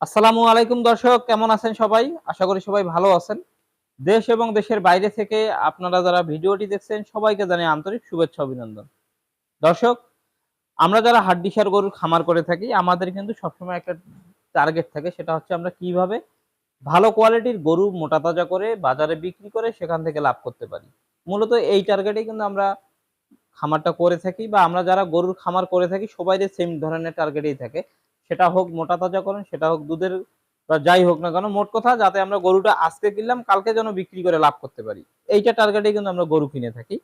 আসসালামু আলাইকুম দর্শক, কেমন আছেন সবাই? আশা করি সবাই ভালো আছেন। দেশ এবং দেশের বাইরে থেকে আপনারা যারা ভিডিওটি দেখছেন, সবাইকে জানাই আন্তরিক শুভেচ্ছা অভিনন্দন। দর্শক, আমরা যারা হাড্ডিসার গরুর খামার করে থাকি, আমাদের কিন্তু সবসময় একটা টার্গেট থাকে, সেটা হচ্ছে আমরা কীভাবে ভালো কোয়ালিটির গরু মোটা তাজা করে বাজারে বিক্রি করে সেখান থেকে লাভ করতে পারি। মূলত এই টার্গেটেই কিন্তু আমরা খামারটা করে থাকি বা আমরা যারা গরুর খামার করে থাকি সবাই সেম ধরনের টার্গেটেই থাকে। সেটা হোক মোটা তাজাকরণ সেটা হোক দুধের বা যাই হোক না কেন, মোট কথা যাতে আমরা গরুটা আজকে কিনলাম, কালকে যেন বিক্রি করে লাভ করতে পারি। এইটা টার্গেটে কিন্তু আমরা গরু কিনে থাকি।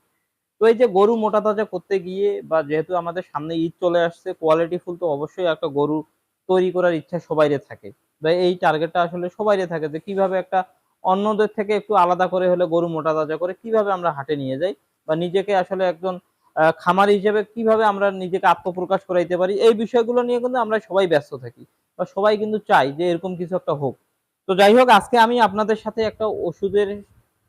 তো এই যে গরু মোটা তাজা করতে গিয়ে বা যেহেতু আমাদের সামনে ঈদ চলে আসছে কোয়ালিটি ফুল তো অবশ্যই একটা গরু তৈরি করার ইচ্ছা সবাইরে থাকে। বা এই টার্গেটটা আসলে সবাইরে থাকে যে কীভাবে একটা অন্যদের থেকে একটু আলাদা করে হলে গরু মোটা তাজা করে, কীভাবে আমরা হাটে নিয়ে যাই বা নিজেকে আসলে একজন খামারি হিসেবে কীভাবে আমরা নিজেকে আত্মপ্রকাশ করাইতে পারি, এই বিষয়গুলো নিয়ে কিন্তু আমরা সবাই ব্যস্ত থাকি বা সবাই কিন্তু চাই যে এরকম কিছু একটা হোক। তো যাই হোক, আজকে আমি আপনাদের সাথে একটা ওষুধের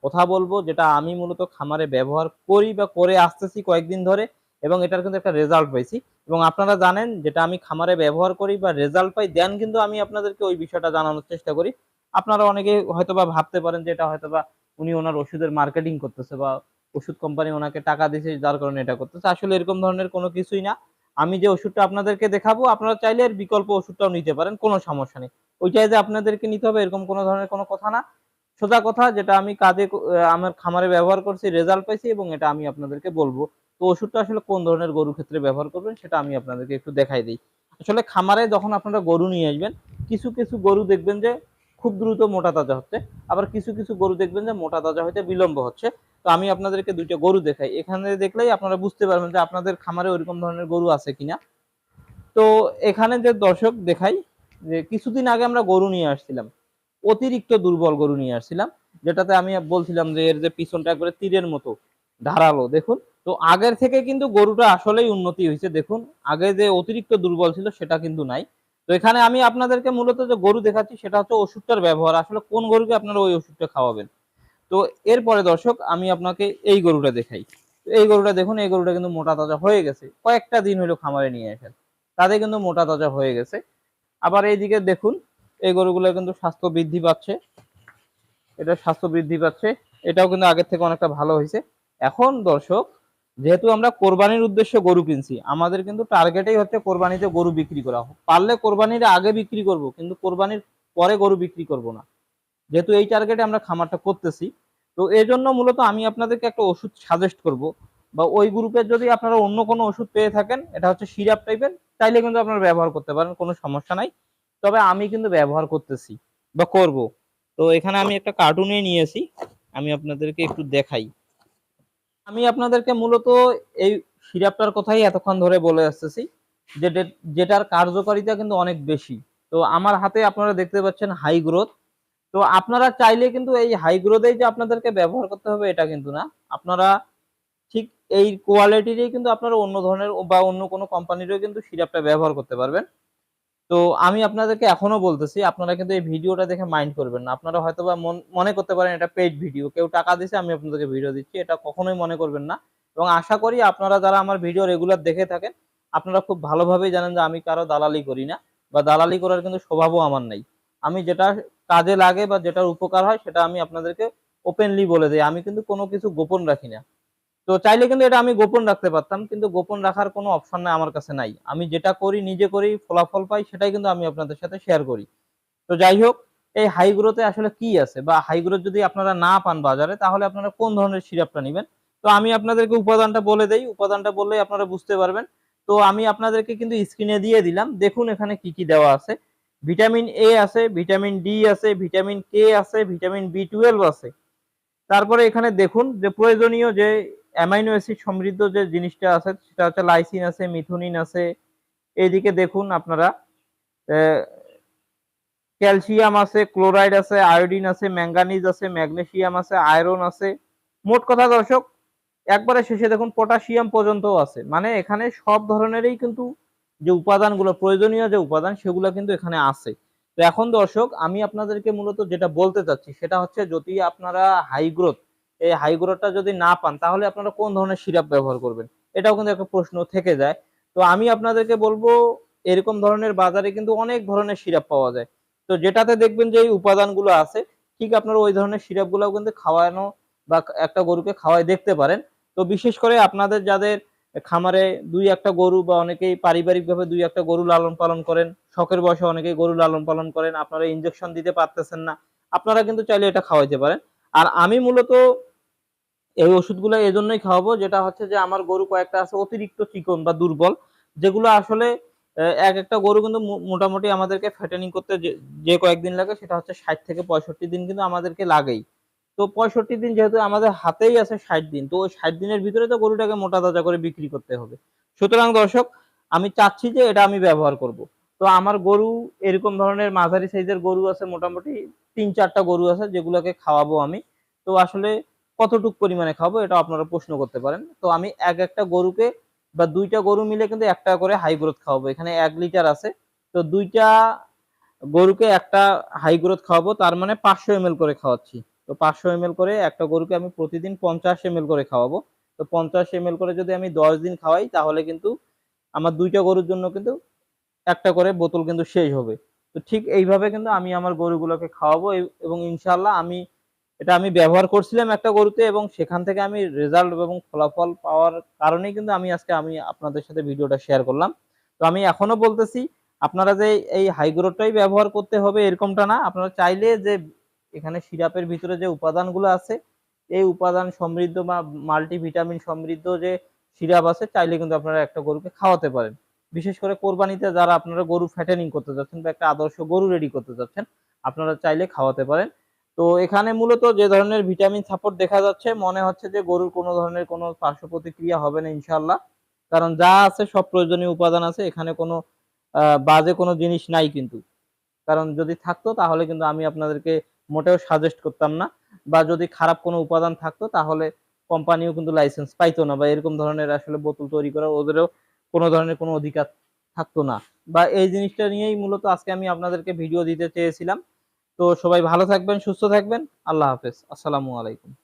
কথা বলব, যেটা আমি মূলত খামারে ব্যবহার করি বা করে আসতেছি কয়েকদিন ধরে এবং এটার কিন্তু একটা রেজাল্ট পাইছি। এবং আপনারা জানেন, যেটা আমি খামারে ব্যবহার করি বা রেজাল্ট পাই, দেন কিন্তু আমি আপনাদেরকে ওই বিষয়টা জানানোর চেষ্টা করি। আপনারা অনেকে হয়তোবা ভাবতে পারেন যে এটা হয়তোবা উনি ওনার ওষুধের মার্কেটিং করতেছে বা ওষুধ কোম্পানি ওনাকে টাকা দিয়েছে যার কারণে এটা করতেছে। আসলে এরকম ধরনের কোনো কিছুই না। আমি যে ওষুধটা আপনাদেরকে দেখাবো, আপনারা চাইলে এর বিকল্প ওষুধটাও নিতে পারেন, কোনো সমস্যা নেই। ওইটাই যে আপনাদেরকে নিতে হবে, এরকম কোনো ধরনের কোনো কথা না। সোজা কথা, যেটা আমি কাজে আমার খামারে ব্যবহার করছি রেজাল্ট পাইছি এবং এটা আমি আপনাদেরকে বলব। তো ওষুধটা আসলে কোন ধরনের গরুর ক্ষেত্রে ব্যবহার করবেন, সেটা আমি আপনাদেরকে একটু দেখাই দিই। আসলে খামারে যখন আপনারা গরু নিয়ে আসবেন, কিছু কিছু গরু দেখবেন যে খুব দ্রুত মোটা তাজা হচ্ছে। আবার কিছু কিছু গরু দেখবেন যে মোটা তাজা হইতে বিলম্ব হচ্ছে। তো আমি আপনাদেরকে দুইটা গরু দেখাই। এখানে দেখলেই আপনারা বুঝতে পারবেন যে আপনাদের খামারে ওইরকম ধরনের গরু আছে কিনা। তো এখানে যে দর্শক দেখাই, যে কিছুদিন আগে আমরা গরু নিয়ে আসছিলাম। অতিরিক্ত দুর্বল গরু নিয়ে আসছিলাম, যেটাতে আমি বলছিলাম যে এর যে পিছনটা একবারে তীরের মতো, ধারালো, দেখুন। তো আগের থেকে কিন্তু গরুটা আসলেই উন্নতি হয়েছে, দেখুন। আগে যে অতিরিক্ত দুর্বল ছিল, সেটা কিন্তু নাই। তো এখানে আমি আপনাদেরকে মূলত যে গরু দেখাচ্ছি, সেটা হচ্ছে ওষুধটার ব্যবহার। আসলে কোন গরুকে আপনারা ওই ওষুধটা খাওয়াবেন? তো এরপরে দর্শক, আমি আপনাকে এই গরুটা দেখাই। এই গরুটা দেখুন, এই গরুটা কিন্তু মোটা তাজা হয়ে গেছে। কয়েকটা দিন হলো খামারে নিয়ে আসেন। তাতে কিন্তু মোটা তাজা হয়ে গেছে। আবার এইদিকে দেখুন, এই গরুগুলো কিন্তু স্বাস্থ্য বৃদ্ধি পাচ্ছে। এটা স্বাস্থ্য বৃদ্ধি পাচ্ছে। এটাও কিন্তু আগের থেকে অনেকটা ভালো হয়েছে। এখন দর্শক, যেহেতু আমরা কোরবানির উদ্দেশ্যে গরু কিনছি, আমাদের কিন্তু টার্গেটেই হচ্ছে কোরবানিতে গরু বিক্রি করা। হোক পারলে কোরবানির আগে বিক্রি করব, কিন্তু কোরবানির পরে গরু বিক্রি করব না। যেহেতু এই টার্গেটে আমরা খামারটা করতেছি তো এই জন্য মূলত আমি আপনাদেরকে একটা ওষুধ সাজেস্ট করব। বা ওই গ্রুপের যদি আপনারা অন্য কোনো ওষুধ পেয়ে থাকেন, এটা হচ্ছে সিরাপ টাইপের তাইলে কিন্তু আপনারা ব্যবহার করতে পারেন, কোনো সমস্যা নাই। তবে আমি কিন্তু ব্যবহার করতেছি বা করব। তো এখানে আমি একটা কার্টুনে নিয়েছি, আমি আপনাদেরকে একটু দেখাই। আমি আপনাদেরকে মূলত এই সিরাপটার কথাই এতক্ষণ ধরে বলে আসতেছি যেটা- যেটার কার্যকারিতা কিন্তু অনেক বেশি। তো আমার হাতে আপনারা দেখতে পাচ্ছেন হাই গ্রোথ তো আপনারা চাইলে কিন্তু এই হাই গ্রোথেই যে আপনাদেরকে ব্যবহার করতে হবে, এটা কিন্তু না। আপনারা ঠিক এই কোয়ালিটিরই কিন্তু আপনারা অন্য ধরনের বা অন্য কোনো কোম্পানিরও কিন্তু সিরাপটা ব্যবহার করতে পারবেন। তো আমি আপনাদেরকে এখনও বলতেছি, আপনারা কিন্তু এই ভিডিওটা দেখে মাইন্ড করবেন না। আপনারা হয়তো বা মন- মনে করতে পারেন এটা পেইড ভিডিও কেউ টাকা দিছে, আমি আপনাদেরকে ভিডিও দিচ্ছি, এটা কখনোই মনে করবেন না। এবং আশা করি আপনারা যারা আমার ভিডিও রেগুলার দেখে থাকেন, আপনারা খুব ভালোভাবেই জানেন যে আমি কারও দালালি করি না, বা দালালি করার কিন্তু স্বভাবও আমার নাই। আমি যেটা কাজে লাগে বা যেটার উপকার হয় সেটা আমি আপনাদেরকে ওপেনলি বলে দিই। আমি কিন্তু কোনো কিছু গোপন রাখি না। তো চাইলে কিন্তু এটা আমি গোপন রাখতে পারতাম, কিন্তু গোপন রাখার কোনো অপশন নাই আমার কাছে নাই। আমি যেটা করি, নিজে করি ফলাফল পাই, সেটাই কিন্তু আমি আপনাদের সাথে শেয়ার করি। তো যাই হোক, এই হাই গ্রোথে আসলে কি আছে? বা হাই গ্রোথ যদি আপনারা না পান বাজারে, তাহলে আপনারা কোন ধরনের সিরাপটা নেবেন? তো আমি আপনাদেরকে উপাদানটা বলে দেই। উপাদানটা বললেই আপনারা বুঝতে পারবেন। তো আমি আপনাদেরকে কিন্তু স্ক্রিনে দিয়ে দিলাম। দেখুন এখানে কি কি দেওয়া আছে। ভিটামিন এ আছে, ভিটামিন ডি আছে, ভিটামিন কে আছে, ভিটামিন বি টুয়েলভ আছে। তারপরে এখানে দেখুন যে প্রয়োজনীয় যে অ্যামাইনো অ্যাসিড সমৃদ্ধ যে জিনিসটা আছে, সেটা হচ্ছে লাইসিন আছে, মিথুনিন আছে। এইদিকে দেখুন আপনারা ক্যালসিয়াম আছে, ক্লোরাইড আছে, আয়োডিন আছে, ম্যাঙ্গানিজ আছে, ম্যাগনেসিয়াম আছে, আয়রন আছে। মোট কথা দর্শক, একবারে শেষে দেখুন পটাশিয়াম পর্যন্তও আছে। মানে এখানে সব ধরনেরই কিন্তু যে উপাদানগুলো, প্রয়োজনীয় যে উপাদান, সেগুলো কিন্তু এখানে আছে। তো এখন দর্শক, আমি আপনাদেরকে মূলত যেটা বলতে চাচ্ছি, সেটা হচ্ছে যদি আপনারা হাই গ্রোথ এই হাই গ্রোথটা যদি না পান, তাহলে আপনারা কোন ধরনের সিরাপ ব্যবহার করবেন? এটাও কিন্তু একটা প্রশ্ন থেকে যায়। তো আমি আপনাদেরকে বলব, এরকম ধরনের বাজারে কিন্তু অনেক ধরনের সিরাপ পাওয়া যায়। তো যেটাতে দেখবেন যে এই উপাদানগুলো আছে, ঠিক আপনারা ওই ধরনের সিরাপগুলোও কিন্তু খাওয়ানো বা একটা গরুকে খাওয়াই দেখতে পারেন। তো বিশেষ করে আপনাদের যাদের খামারে দুই একটা গরু বা অনেকেই পারিবারিকভাবে দুই একটা গরু লালন পালন করেন, শখের বয়সে অনেকেই গরু লালন পালন করেন, আপনারা ইনজেকশন দিতে পারতেছেন না, আপনারা কিন্তু চাইলে এটা খাওয়াইতে পারেন। আর আমি মূলত এই ওষুধগুলো এজন্যই খাওয়াবো, যেটা হচ্ছে যে আমার গরু কয়েকটা আছে অতিরিক্ত চিকন বা দুর্বল, যেগুলো আসলে এক একটা গরু কিন্তু মোটামুটি আমাদেরকে ফ্যাটেনিং করতে যে কয়েকদিন লাগে, সেটা হচ্ছে ষাট থেকে পঁয়ষট্টি দিন কিন্তু আমাদেরকে লাগেই। তো পঁয়ষট্টি দিন যেহেতু আমাদের হাতেই আছে ষাট দিন, তো ওই ষাট দিনের ভিতরে তো গরুটাকে মোটা তাজা করে বিক্রি করতে হবে। সুতরাং দর্শক, আমি চাচ্ছি যে এটা আমি ব্যবহার করব। তো আমার গরু এরকম ধরনের মাঝারি সাইজের গরু আছে, মোটামুটি তিন চারটা গরু আছে যেগুলোকে খাওয়াবো আমি। তো আসলে কতটুক পরিমাণে খাব এটা আপনারা প্রশ্ন করতে পারেন। তো আমি এক একটা গরুকে বা দুইটা গরু মিলে কিন্তু একটা করে হাই গ্রোথ খাওয়াবো। এখানে এক লিটার আছে, তো দুইটা গরুকে একটা হাই গ্রোথ খাওয়াবো, তার মানে পাঁচশো এম করে খাওয়াচ্ছি। তো পাঁচশো এম করে একটা গরুকে আমি প্রতিদিন পঞ্চাশ এম করে খাওয়াবো। তো পঞ্চাশ এম করে যদি আমি দশ দিন খাওয়াই, তাহলে কিন্তু আমার দুইটা গরুর জন্য কিন্তু একটা করে বোতল কিন্তু শেষ হবে। তো ঠিক এইভাবে কিন্তু আমি আমার গরুগুলোকে খাওয়াবো এবং ইনশাল্লাহ আমি, এটা আমি ব্যবহার করছিলাম একটা গরুতে এবং সেখান থেকে আমি রেজাল্ট এবং ফলাফল পাওয়ার কারণেই কিন্তু আমি আজকে আমি আপনাদের সাথে ভিডিওটা শেয়ার করলাম। তো আমি এখনও বলতেছি, আপনারা যে এই হাইগ্রোটাই ব্যবহার করতে হবে এরকমটা না, আপনারা চাইলে যে এখানে সিরাপের ভিতরে যে উপাদানগুলো আছে, এই উপাদান সমৃদ্ধ বা মাল্টিভিটামিন সমৃদ্ধ যে সিরাপ আছে, চাইলে কিন্তু আপনারা একটা গরুকে খাওয়াতে পারেন। বিশেষ করে কোরবানিতে যারা আপনারা গরু ফ্যাটেনিং করতে যাচ্ছেন বা একটা আদর্শ গরু রেডি করতে যাচ্ছেন, আপনারা চাইলে খাওয়াতে পারেন। তো এখানে মূলত যে ধরনের ভিটামিন সাপোর্ট দেখা যাচ্ছে, মনে হচ্ছে যে গরুর কোনো ধরনের কোনো পার্শ্ব প্রতিক্রিয়া হবে না ইনশাল্লাহ কারণ যা আছে সব প্রয়োজনীয় উপাদান আছে, এখানে কোনো বাজে কোনো জিনিস নাই কিন্তু। কারণ যদি থাকতো তাহলে কিন্তু আমি আপনাদেরকে মোটেও সাজেস্ট করতাম না। বা যদি খারাপ কোনো উপাদান থাকতো, তাহলে কোম্পানিও কিন্তু লাইসেন্স পাইতো না বা এরকম ধরনের আসলে বোতল তৈরি করার ওদেরও কোনো ধরনের কোনো অধিকার থাকতো না। বা এই জিনিসটা নিয়েই মূলত আজকে আমি আপনাদেরকে ভিডিও দিতে চেয়েছিলাম। তো সবাই ভালো থাকবেন, সুস্থ থাকবেন। আল্লাহ হাফেজ। আসসালামু আলাইকুম।